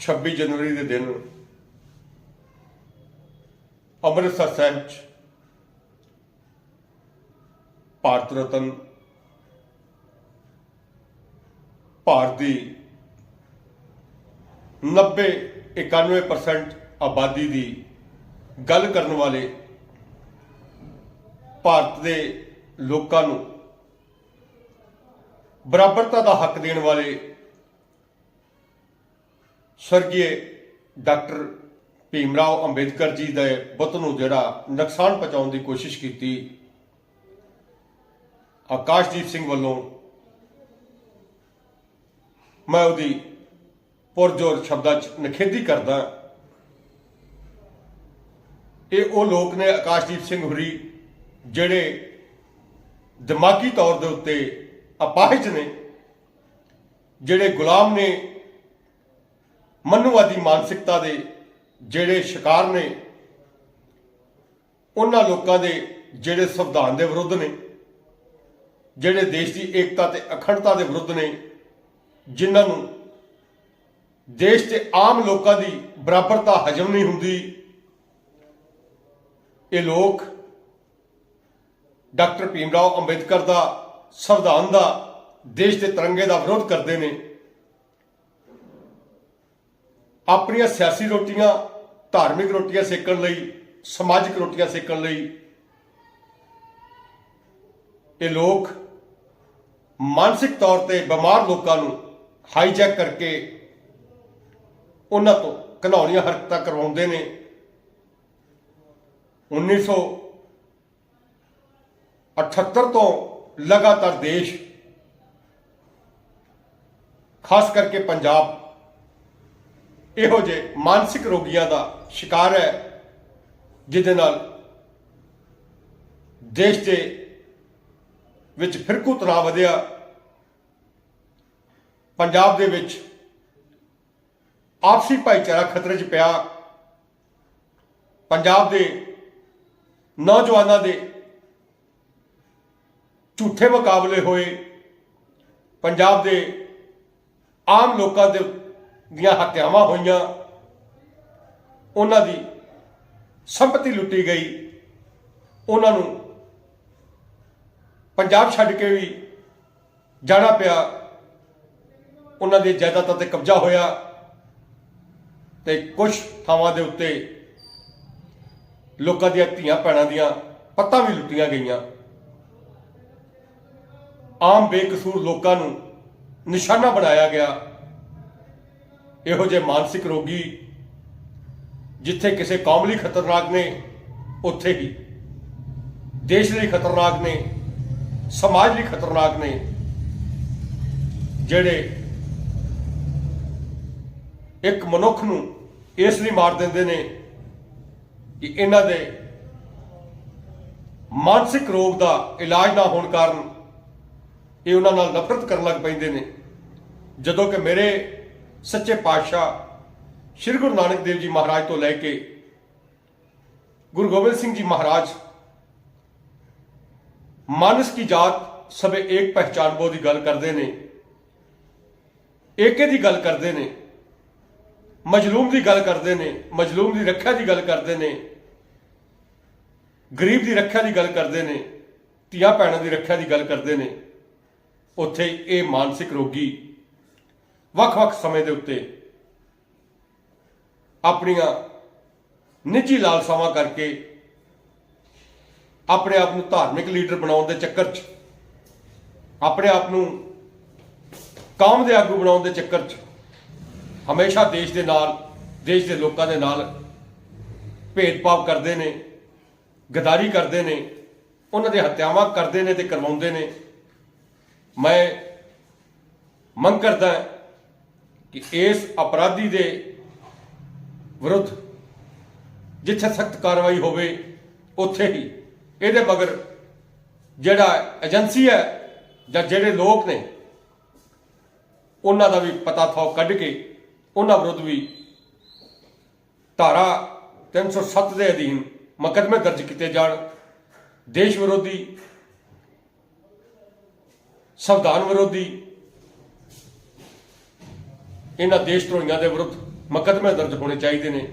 26 ਜਨਵਰੀ ਦੇ ਦਿਨ ਅੰਮ੍ਰਿਤਸਰ ਸਾਹਿਬ 'ਚ ਭਾਰਤ ਰਤਨ ਭਾਰਤ ਦੀ 90 91% ਆਬਾਦੀ ਦੀ ਗੱਲ ਕਰਨ ਵਾਲੇ ਭਾਰਤ ਦੇ ਲੋਕਾਂ ਨੂੰ ਬਰਾਬਰਤਾ ਦਾ ਹੱਕ ਦੇਣ ਵਾਲੇ ਸਵਰਗੀ ਡਾਕਟਰ ਭੀਮਰਾਓ ਅੰਬੇਦਕਰ ਜੀ ਦੇ ਬੁੱਤ ਨੂੰ ਜਿਹੜਾ ਨੁਕਸਾਨ ਪਹੁੰਚਾਉਣ ਦੀ ਕੋਸ਼ਿਸ਼ ਕੀਤੀ, ਆਕਾਸ਼ਦੀਪ ਸਿੰਘ ਵੱਲੋਂ ਮੈਂ ਉਹਦੀ ਪੁਰਜੋਰ ਸ਼ਬਦਾਂ 'ਚ ਨਿਖੇਧੀ ਕਰਦਾ ਇਹ ਉਹ ਲੋਕ ਨੇ ਆਕਾਸ਼ਦੀਪ ਸਿੰਘ ਹੁਰੀ ਜਿਹੜੇ ਦਿਮਾਗੀ ਤੌਰ ਦੇ ਉੱਤੇ ਅਪਾਹਜ ਨੇ, ਜਿਹੜੇ ਗੁਲਾਮ ਨੇ ਮਨੁਵਾਦੀ ਮਾਨਸਿਕਤਾ ਦੇ ਜਿਹੜੇ ਸ਼ਿਕਾਰ ਨੇ, ਉਹਨਾਂ ਲੋਕਾਂ ਦੇ ਜਿਹੜੇ ਸੰਵਿਧਾਨ ਦੇ ਵਿਰੁੱਧ ਨੇ, ਜਿਹੜੇ ਦੇਸ਼ ਦੀ ਏਕਤਾ ਤੇ ਅਖੰਡਤਾ ਦੇ ਵਿਰੁੱਧ ਨੇ, ਜਿਨ੍ਹਾਂ ਨੂੰ ਦੇਸ਼ ਦੇ ਆਮ ਲੋਕਾਂ ਦੀ ਬਰਾਬਰਤਾ ਹਜਮ ਨਹੀਂ ਹੁੰਦੀ, ਇਹ ਲੋਕ ਡਾਕਟਰ ਭੀਮ ਰਾਓ ਅੰਬੇਦਕਰ ਦਾ ਸੰਵਿਧਾਨ ਦਾ, ਦੇਸ਼ ਦੇ ਤਿਰੰਗੇ ਦਾ ਵਿਰੋਧ ਕਰਦੇ ਨੇ। ਆਪਣੀਆਂ ਸਿਆਸੀ ਰੋਟੀਆਂ, ਧਾਰਮਿਕ ਰੋਟੀਆਂ ਸੇਕਣ ਲਈ, ਸਮਾਜਿਕ ਰੋਟੀਆਂ ਸੇਕਣ ਲਈ, ਇਹ ਲੋਕ ਮਾਨਸਿਕ ਤੌਰ ਤੇ ਬਿਮਾਰ ਲੋਕਾਂ ਨੂੰ ਹਾਈਜੈਕ ਕਰਕੇ ਉਹਨਾਂ ਤੋਂ ਘਿਨੌਣੀਆਂ ਹਰਕਤਾਂ ਕਰਵਾਉਂਦੇ ਨੇ। 1978 ਤੋਂ ਲਗਾਤਾਰ ਦੇਸ਼, ਖਾਸ ਕਰਕੇ ਪੰਜਾਬ ਇਹੋ ਜਿਹੇ ਮਾਨਸਿਕ ਰੋਗੀਆਂ ਦਾ ਸ਼ਿਕਾਰ ਹੈ, ਜਿਹਦੇ ਨਾਲ ਦੇਸ਼ ਦੇ ਵਿੱਚ ਫਿਰਕੂ ਤਣਾਅ ਵਧਿਆ। ਪੰਜਾਬ ਦੇ ਵਿੱਚ ਆਪਸੀ ਭਾਈਚਾਰਾ ਖਤਰੇ 'ਚ ਪਿਆ। ਪੰਜਾਬ ਦੇ ਨੌਜਵਾਨਾਂ ਦੇ ਝੂਠੇ ਮੁਕਾਬਲੇ ਹੋਏ। ਪੰਜਾਬ ਦੇ ਆਮ ਲੋਕਾਂ ਦੇ ਦੀਆਂ ਹੱਤਿਆਵਾਂ ਹੋਈਆਂ। ਉਹਨਾਂ ਦੀ ਸੰਪਤੀ ਲੁੱਟੀ ਗਈ। ਉਹਨਾਂ ਨੂੰ ਪੰਜਾਬ ਛੱਡ ਕੇ ਵੀ ਜਾਣਾ ਪਿਆ। ਉਹਨਾਂ ਦੀ ਜਾਇਦਾਦਾਂ ਤੇ ਕਬਜ਼ਾ ਹੋਇਆ ਤੇ ਕੁਝ ਥਾਵਾਂ ਦੇ ਉੱਤੇ ਲੋਕਾਂ ਦੀਆਂ ਧੀਆਂ ਭੈਣਾਂ ਦੀਆਂ ਪੱਤਾਂ ਵੀ ਲੁੱਟੀਆਂ ਗਈਆਂ। ਆਮ ਬੇਕਸੂਰ ਲੋਕਾਂ ਨੂੰ ਨਿਸ਼ਾਨਾ ਬਣਾਇਆ ਗਿਆ। ਇਹੋ ਜਿਹੇ ਮਾਨਸਿਕ ਰੋਗੀ ਜਿੱਥੇ ਕਿਸੇ ਕੌਮ ਲਈ ਖਤਰਨਾਕ ਨੇ, ਉੱਥੇ ਹੀ ਦੇਸ਼ ਲਈ ਖਤਰਨਾਕ ਨੇ, ਸਮਾਜ ਲਈ ਖਤਰਨਾਕ ਨੇ, ਜਿਹੜੇ ਇੱਕ ਮਨੁੱਖ ਨੂੰ ਇਸ ਲਈ ਮਾਰ ਦਿੰਦੇ ਨੇ ਕਿ ਇਹਨਾਂ ਦੇ ਮਾਨਸਿਕ ਰੋਗ ਦਾ ਇਲਾਜ ਨਾ ਹੋਣ ਕਾਰਨ ਇਹ ਉਹਨਾਂ ਨਾਲ ਨਫ਼ਰਤ ਕਰਨ ਲੱਗ ਪੈਂਦੇ ਨੇ। ਜਦੋਂ ਕਿ ਮੇਰੇ ਸੱਚੇ ਪਾਤਸ਼ਾਹ ਸ੍ਰੀ ਗੁਰੂ ਨਾਨਕ ਦੇਵ ਜੀ ਮਹਾਰਾਜ ਤੋਂ ਲੈ ਕੇ ਗੁਰੂ ਗੋਬਿੰਦ ਸਿੰਘ ਜੀ ਮਹਾਰਾਜ ਮਾਨਸ ਕੀ ਜਾਤ ਸਭੇ ਏਕ ਪਹਿਚਾਨ ਬੋ ਦੀ ਗੱਲ ਕਰਦੇ ਨੇ, ਏਕੇ ਦੀ ਗੱਲ ਕਰਦੇ ਨੇ, ਮਜਲੂਮ ਦੀ ਗੱਲ ਕਰਦੇ ਨੇ, ਮਜਲੂਮ ਦੀ ਰੱਖਿਆ ਦੀ ਗੱਲ ਕਰਦੇ ਨੇ, ਗਰੀਬ ਦੀ ਰੱਖਿਆ ਦੀ ਗੱਲ ਕਰਦੇ ਨੇ, ਧੀਆਂ ਭੈਣਾਂ ਦੀ ਰੱਖਿਆ ਦੀ ਗੱਲ ਕਰਦੇ ਨੇ, ਉੱਥੇ ਇਹ ਮਾਨਸਿਕ ਰੋਗੀ ਵੱਖ-ਵੱਖ ਸਮੇਂ ਦੇ ਉੱਤੇ ਆਪਣੀਆਂ ਨਿੱਜੀ ਲਾਲਸਾਵਾਂ ਕਰਕੇ ਆਪਣੇ ਆਪ ਨੂੰ ਧਾਰਮਿਕ ਲੀਡਰ ਬਣਾਉਣ ਦੇ ਚੱਕਰ 'ਚ, ਆਪਣੇ ਆਪ ਨੂੰ ਕੌਮ ਦੇ ਆਗੂ ਬਣਾਉਣ ਦੇ ਚੱਕਰ 'ਚ ਹਮੇਸ਼ਾ ਦੇਸ਼ ਦੇ ਨਾਲ, ਦੇਸ਼ ਦੇ ਲੋਕਾਂ ਦੇ ਨਾਲ ਭੇਦਭਾਵ ਕਰਦੇ ਨੇ, ਗਦਾਰੀ ਕਰਦੇ ਨੇ, ਉਹਨਾਂ ਦੇ ਹੱਤਿਆਵਾਂ ਕਰਦੇ ਨੇ ਤੇ ਕਰਵਾਉਂਦੇ ਨੇ। ਮੈਂ ਮੰਗ ਕਰਦਾ ਕਿ ਇਸ ਅਪਰਾਧੀ ਦੇ ਵਿਰੁੱਧ ਜਿੱਥੇ ਸਖਤ ਕਾਰਵਾਈ ਹੋਵੇ, ਉੱਥੇ ਹੀ ਇਹਦੇ ਮਗਰ ਜਿਹੜਾ ਏਜੰਸੀ ਹੈ ਜਾਂ ਜਿਹੜੇ ਲੋਕ ਨੇ, ਉਹਨਾਂ ਦਾ ਵੀ ਪਤਾ ਥਾਉ ਕੱਢ ਕੇ ਉਹਨਾਂ ਵਿਰੁੱਧ ਵੀ ਧਾਰਾ 307 ਦੇ ਅਧੀਨ ਮੁਕੱਦਮੇ ਦਰਜ ਕੀਤੇ ਜਾਣ। ਦੇਸ਼ ਵਿਰੋਧੀ, ਸੰਵਿਧਾਨ ਵਿਰੋਧੀ ਇਹਨਾਂ ਦੇਸ਼ ਧਰੋਹੀਆਂ ਦੇ ਵਿਰੁੱਧ ਮੁਕੱਦਮੇ ਦਰਜ ਹੋਣੇ ਚਾਹੀਦੇ ਨੇ।